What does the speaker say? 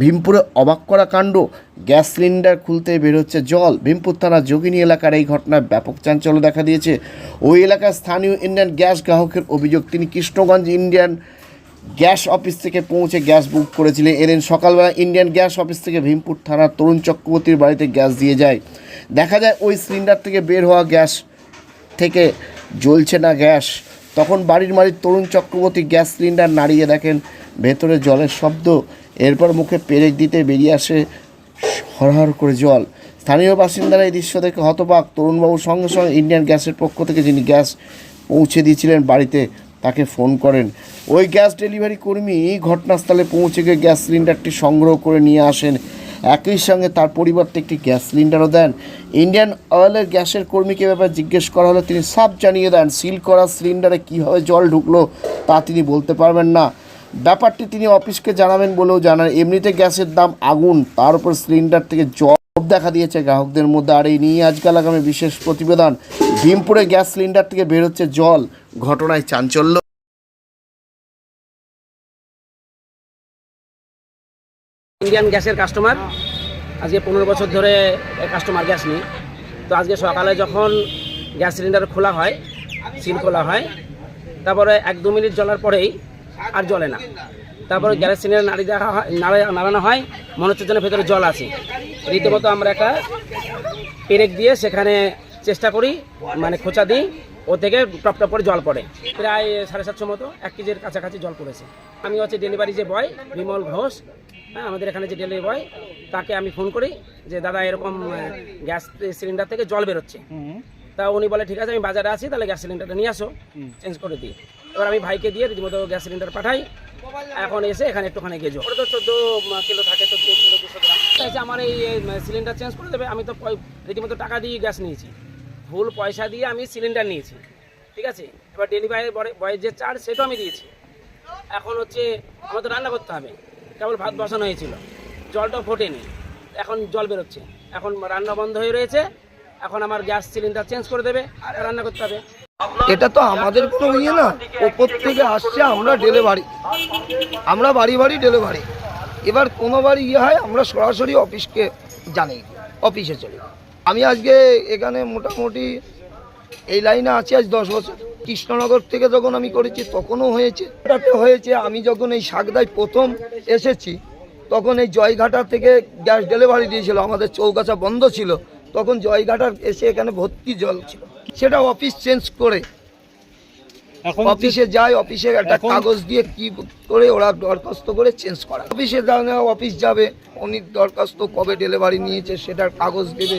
ভীমপুরে অবাক করা কাণ্ড। গ্যাস সিলিন্ডার খুলতে বেরোচ্ছে জল। ভীমপুর থানার যোগিনী এলাকার এই ঘটনায় ব্যাপক চাঞ্চল্য দেখা দিয়েছে। ওই এলাকার স্থানীয় ইন্ডিয়ান গ্যাস গ্রাহকের অভিযোগ, তিনি কৃষ্ণগঞ্জ ইন্ডিয়ান গ্যাস অফিস থেকে পৌঁছে গ্যাস বুক করেছিলেন। এদিন সকালবেলা ইন্ডিয়ান গ্যাস অফিস থেকে ভীমপুর থানার তরুণ চক্রবর্তীর বাড়িতে গ্যাস দিয়ে যায়। দেখা যায় ওই সিলিন্ডার থেকে বের হওয়া গ্যাস থেকে জ্বলছে না গ্যাস। তখন বাড়ির মালিক তরুণ চক্রবর্তী গ্যাস সিলিন্ডার নাড়িয়ে দেখেন, ভেতরে জলের শব্দ। এরপর মুখে পেরেক দিতে বেরিয়ে আসে হরহর করে জল। স্থানীয় বাসিন্দারা এই দৃশ্য দেখে হতবাক। তরুণবাবুর সঙ্গে সঙ্গে ইন্ডিয়ান গ্যাসের পক্ষ থেকে যিনি গ্যাস পৌঁছে দিয়েছিলেন বাড়িতে, তাকে ফোন করেন। ওই গ্যাস ডেলিভারি কর্মী ঘটনাস্থলে পৌঁছে গিয়ে গ্যাস সিলিন্ডারটি সংগ্রহ করে নিয়ে আসেন। একই সঙ্গে তার পরিবর্তে একটি গ্যাস সিলিন্ডারও দেন। ইন্ডিয়ান অয়েলের গ্যাসের কর্মীকে ব্যাপারে জিজ্ঞেস করা হলে তিনি সাফ জানিয়ে দেন, সিল করা সিলিন্ডারে কীভাবে জল ঢুকলো তা তিনি বলতে পারবেন না। ব্যাপারটি তিনি অফিসকে জানাবেন বলেও জানান। এমনিতে গ্যাসের দাম আগুন, তার উপর সিলিন্ডার থেকে জল দেখা দিয়েছে গ্রাহকদের মধ্যে। আর এই নিয়ে আজকাল আগামী বিশেষ প্রতিবেদন, ভীমপুরে গ্যাস সিলিন্ডার থেকে বেরোচ্ছে জল। ঘটনায় চাঞ্চল্য। ইন্ডিয়ান গ্যাসের কাস্টমার, আজকে পনেরো বছর ধরে কাস্টমার গ্যাস নিই। তো আজকে সকালে যখন গ্যাস সিলিন্ডার খোলা হয়, সিল খোলা হয়, তারপরে এক দু মিনিট জ্বলার পরেই আর জ্বলে না। তারপরে গ্যাস সিলিন্ডার নাড়ি দেখা হয় নাড়া নাড়ানো হয় মনে হচ্ছে যেন ভেতরে জল আছে। রীতিমতো আমরা একটা পেরেক দিয়ে সেখানে চেষ্টা করি মানে খোঁচা দিই ও থেকে টপ টপ করে জল পড়ে। প্রায় সাড়ে সাতশো মতো এক কেজির কাছাকাছি জল পড়েছে। আমি হচ্ছে ডেলিভারি যে বয় বিমল ঘোষ হ্যাঁ আমাদের এখানে যে ডেলিভারি বয় তাকে আমি ফোন করি যে দাদা এরকম গ্যাস সিলিন্ডার থেকে জল বেরোচ্ছে। তা উনি বলে ঠিক আছে আমি বাজারে আছি তাহলে গ্যাস সিলিন্ডারটা নিয়ে আসো। চেঞ্জ করে দিই। এবার আমি ভাইকে দিয়ে রীতিমতো গ্যাস সিলিন্ডার পাঠাই। এখন এসে এখানে একটুখানি গেজো। ওটা তো চোদ্দ কিলো থাকে চোদ্দ কিলো দুশো গ্রাম। চাইছে আমার এই সিলিন্ডার চেঞ্জ করে দেবে আমি তো রীতিমতো টাকা দিয়ে গ্যাস নিয়েছি। ভুল পয়সা দিয়ে আমি সিলিন্ডার নিয়েছি ঠিক আছে? এবার ডেলিভারি বয়ের যে চার্জ সেটাও আমি দিয়েছি। এখন হচ্ছে আমাদের রান্না করতে হবে। কেবল ভাত বসানো হয়েছিল। জলটাও ফোটেনি। এখন জল বেরোচ্ছে। এখন রান্না বন্ধ হয়ে রয়েছে। এখন আমার গ্যাস সিলিন্ডার চেঞ্জ করে দেবে আর রান্না করতে হবে। এটা তো আমাদের কোনো ইয়ে না। ওপর থেকে আসছে, আমরা ডেলিভারি। আমরা বাড়ি বাড়ি ডেলিভারি। এবার কোনো বাড়ি ইয়ে হয়, আমরা সরাসরি অফিসকে জানি অফিসে চলে আমি আজকে এখানে মোটামুটি এই লাইনে আছি আজ দশ বছর। কৃষ্ণনগর থেকে যখন আমি করেছি, তখনও হয়েছে। এটাতে হয়েছে, আমি যখন এই শাকদায় প্রথম এসেছি, তখন এই জয়ঘাটা থেকে গ্যাস ডেলিভারি দিয়েছিল, আমাদের চৌগাছা বন্ধ ছিল। তখন জয়ঘাটার এসে এখানে ভর্তি জল ছিল। সেটা অফিস চেঞ্জ করে। অফিসে যায় অফিসে একটা কাগজ দিয়ে কি করে ওরা দরখাস্ত করে চেঞ্জ করা। অফিসে অফিস যাবে। উনি দরখাস্ত কবে ডেলিভারি নিয়েছে সেটার কাগজ দেবে।